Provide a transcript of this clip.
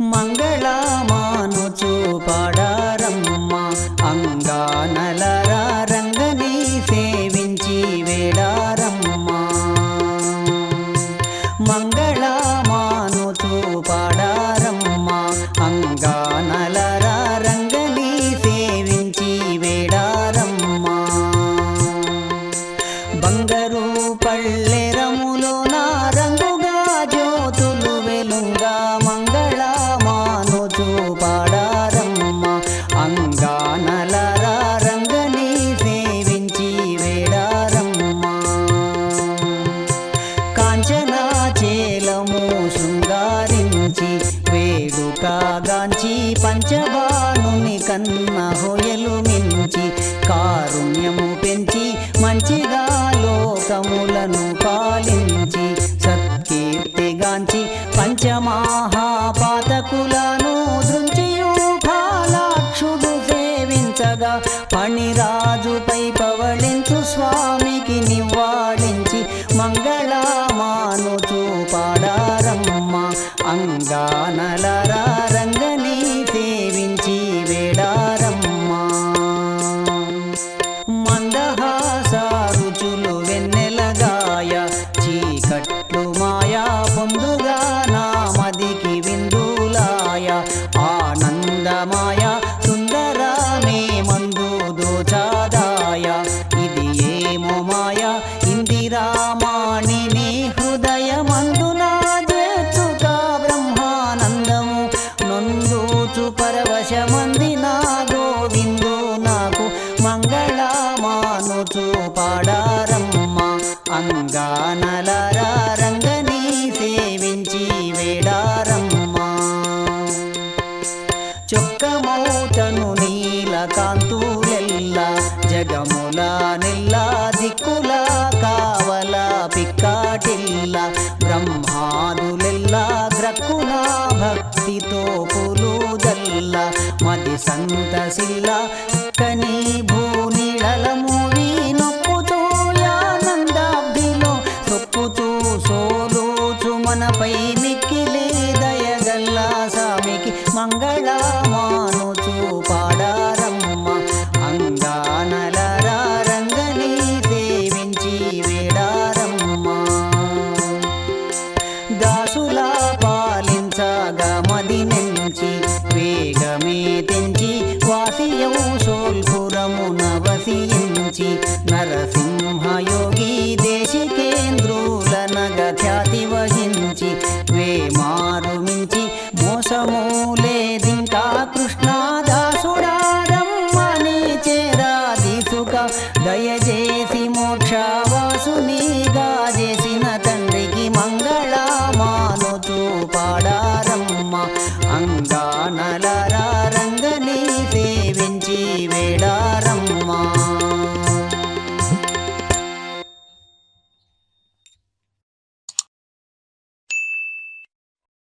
మంగళమాను చూపాడా శృంగారించి వేడుకాగాంచి పంచబాణుని కన్న హోయలు మించి కారుణ్యము పెంచి మంచిగా లోకములను పాలించి సత్కీర్తిగాంచి పంచమహాపాతకులను దృంచియు ఫాలాక్షుడు సేవించగా పణిరాజుపై పవళించు స్వామికి నివ్వాళించి మంగళమాను చూపాడారమ్మ అంగానలరా రంగని సేవించి వేడారమ్మ. మందహాసారుచులు వెన్నెలగాయ చీకట్లు మాయా పొందుగా నా అంగానలరా రంగని సేవించి వేడారమ్మ. చొక్కమౌతను నీలకాంతులెల్ల జగముల నెల్ల దిక్కుల కావల పిక్కాటిల్ల గ్రక్కున భక్తితో పులుదల్ల మది సంతసిల్ల కనీ want లేదింకా కృష్ణదాసుడారమ్మని చేరా తీసుక. దయచేసి మోక్షవాసునిగా చేసిన తండ్రికి మంగళమానుచు పాడారమ్మ. అంగానలర